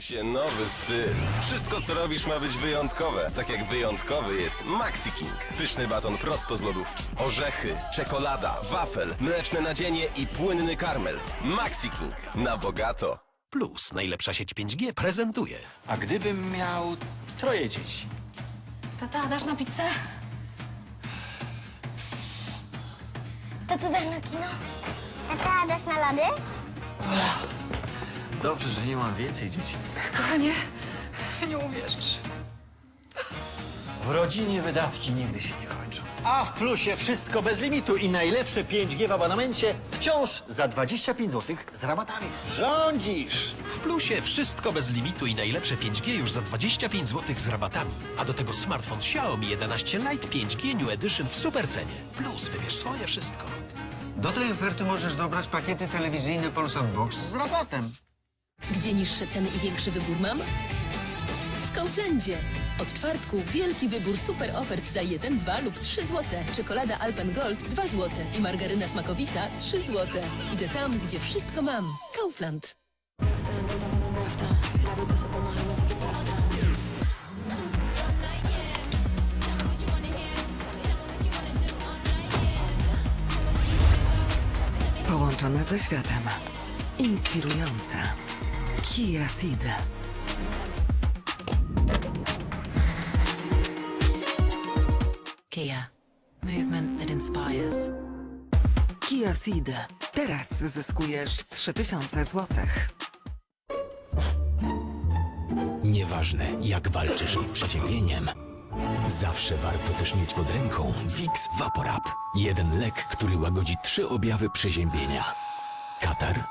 Plusie nowy styl. Wszystko co robisz ma być wyjątkowe. Tak jak wyjątkowy jest Maxi King. Pyszny baton prosto z lodówki. Orzechy, czekolada, wafel, mleczne nadzienie i płynny karmel. Maxi King. Na bogato. Plus, najlepsza sieć 5G prezentuje. A gdybym miał troje dzieci? Tata, dasz na pizzę? To co dasz na kino? Tata, dasz na lody? Dobrze, że nie mam więcej dzieci. Kochanie, nie uwierzysz. W rodzinie wydatki nigdy się nie kończą. A w plusie wszystko bez limitu i najlepsze 5G w abonamencie wciąż za 25 zł z rabatami. Rządzisz! W Plusie wszystko bez limitu i najlepsze 5G już za 25 zł z rabatami. A do tego smartfon Xiaomi 11 Lite 5G New Edition w supercenie. Plus, wybierz swoje wszystko. Do tej oferty możesz dobrać pakiety telewizyjne Polsat Box z rabatem. Gdzie niższe ceny i większy wybór mam? W Kauflandzie. Od czwartku wielki wybór super ofert za 1, 2 lub 3 złote. Czekolada Alpen Gold 2 złote i margaryna smakowita 3 złote. Idę tam, gdzie wszystko mam. Kaufland. Połączone ze światem. Inspirujące. Kia Ceed. Kia. Movement that inspires. Kia Ceed. Teraz zyskujesz 3000 zł. Nieważne, jak walczysz z przeziębieniem, zawsze warto też mieć pod ręką Vicks Vaporub. Jeden lek, który łagodzi trzy objawy przeziębienia. Katar,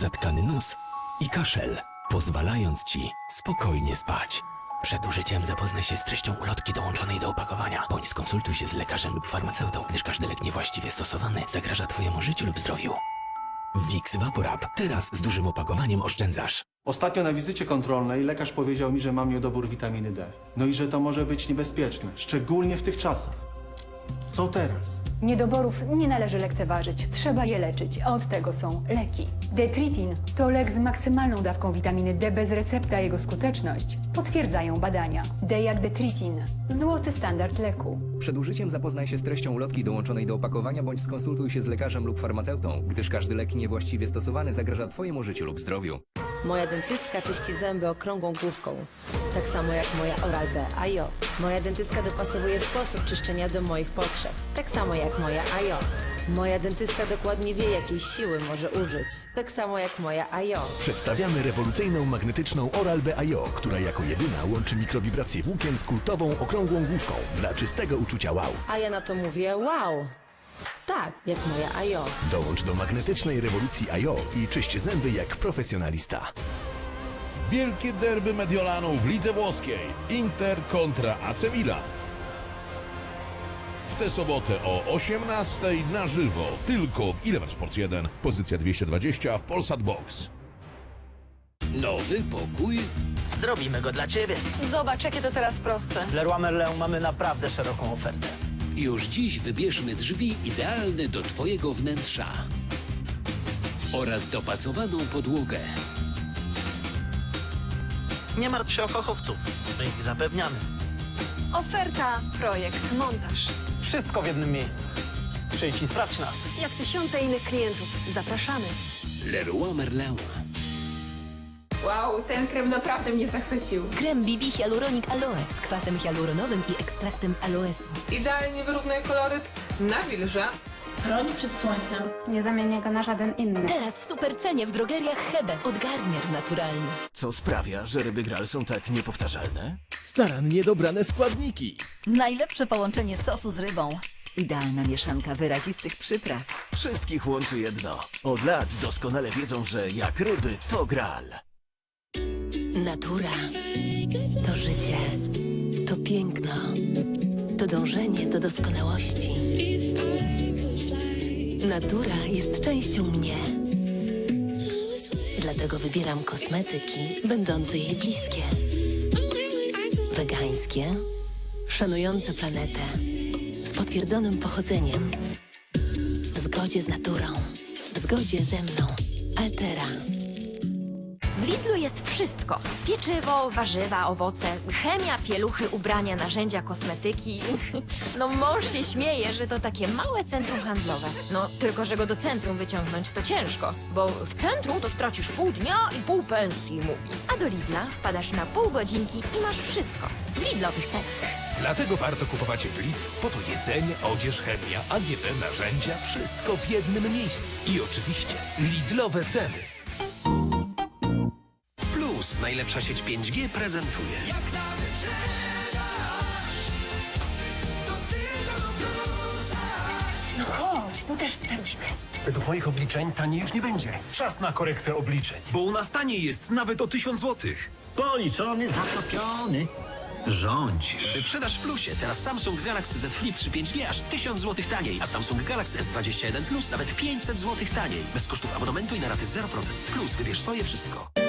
zatkany nos i kaszel, pozwalając ci spokojnie spać. Przed użyciem zapoznaj się z treścią ulotki dołączonej do opakowania, bądź skonsultuj się z lekarzem lub farmaceutą, gdyż każdy lek niewłaściwie stosowany zagraża twojemu życiu lub zdrowiu. Vicks Vaporub. Teraz z dużym opakowaniem oszczędzasz. Ostatnio na wizycie kontrolnej lekarz powiedział mi, że mam niedobór witaminy D. No i że to może być niebezpieczne, szczególnie w tych czasach. Co teraz? Niedoborów nie należy lekceważyć, trzeba je leczyć, a od tego są leki. Detritin to lek z maksymalną dawką witaminy D bez recepty, a jego skuteczność potwierdzają badania. D jak detritin. Złoty standard leku. Przed użyciem zapoznaj się z treścią ulotki dołączonej do opakowania bądź skonsultuj się z lekarzem lub farmaceutą, gdyż każdy lek niewłaściwie stosowany zagraża Twojemu życiu lub zdrowiu. Moja dentystka czyści zęby okrągłą główką. Tak samo jak moja Oral-B AJO. Moja dentystka dopasowuje sposób czyszczenia do moich potrzeb. Tak samo jak moja AJO. Moja dentystka dokładnie wie, jakiej siły może użyć. Tak samo jak moja AJO. Przedstawiamy rewolucyjną magnetyczną Oral-B IO, która jako jedyna łączy mikrowibrację włókien z kultową okrągłą główką dla czystego uczucia wow. A ja na to mówię wow. Tak, jak moja AJO. Dołącz do magnetycznej rewolucji IO i czyść zęby jak profesjonalista. Wielkie derby Mediolanu w lidze włoskiej. Inter kontra AC Milan. W tę sobotę o 18:00 na żywo, tylko w Eleven Sports 1, pozycja 220 w Polsat Box. Nowy pokój? Zrobimy go dla ciebie. Zobacz, jakie to teraz proste. W Leroy Merlin mamy naprawdę szeroką ofertę. Już dziś wybierzmy drzwi idealne do Twojego wnętrza oraz dopasowaną podłogę. Nie martw się o fachowców. My ich zapewniamy. Oferta, projekt, montaż. Wszystko w jednym miejscu. Przyjdź i sprawdź nas. Jak tysiące innych klientów. Zapraszamy. Leroy Merlin. Wow, ten krem naprawdę mnie zachwycił. Krem BB Hyaluronic Aloe z kwasem hialuronowym i ekstraktem z aloesu. Idealnie wyrównuje koloryt, nawilża. Chroni przed słońcem. Nie zamienię go na żaden inny. Teraz w supercenie w drogeriach Hebe od Garnier naturalnie. Co sprawia, że ryby gral są tak niepowtarzalne? Starannie dobrane składniki. Najlepsze połączenie sosu z rybą. Idealna mieszanka wyrazistych przypraw. Wszystkich łączy jedno. Od lat doskonale wiedzą, że jak ryby, to gral. Natura to życie, to piękno, to dążenie do doskonałości. Natura jest częścią mnie. Dlatego wybieram kosmetyki będące jej bliskie. Wegańskie, szanujące planetę, z potwierdzonym pochodzeniem. W zgodzie z naturą, w zgodzie ze mną. Altera. W Lidlu jest wszystko. Pieczywo, warzywa, owoce, chemia, pieluchy, ubrania, narzędzia, kosmetyki. No mąż się śmieje, że to takie małe centrum handlowe. No tylko, że go do centrum wyciągnąć to ciężko, bo w centrum to stracisz pół dnia i pół pensji, mówi. A do Lidla wpadasz na pół godzinki i masz wszystko. W Lidlowych cenach. Dlatego warto kupować w Lidl, po to jedzenie, odzież, chemia, AGD, narzędzia, wszystko w jednym miejscu. I oczywiście Lidlowe ceny. Plus, najlepsza sieć 5G prezentuje. No chodź, tu też sprawdzimy. Według moich obliczeń taniej już nie będzie. Czas na korektę obliczeń, bo u nas taniej jest nawet o 1000 złotych. Policzony, zatopiony. Rządzisz. Wyprzedaż w plusie. Teraz Samsung Galaxy Z Flip 3 5G aż 1000 zł taniej, a Samsung Galaxy S21 Plus nawet 500 zł taniej. Bez kosztów abonamentu i na raty 0%. Plus wybierz swoje wszystko.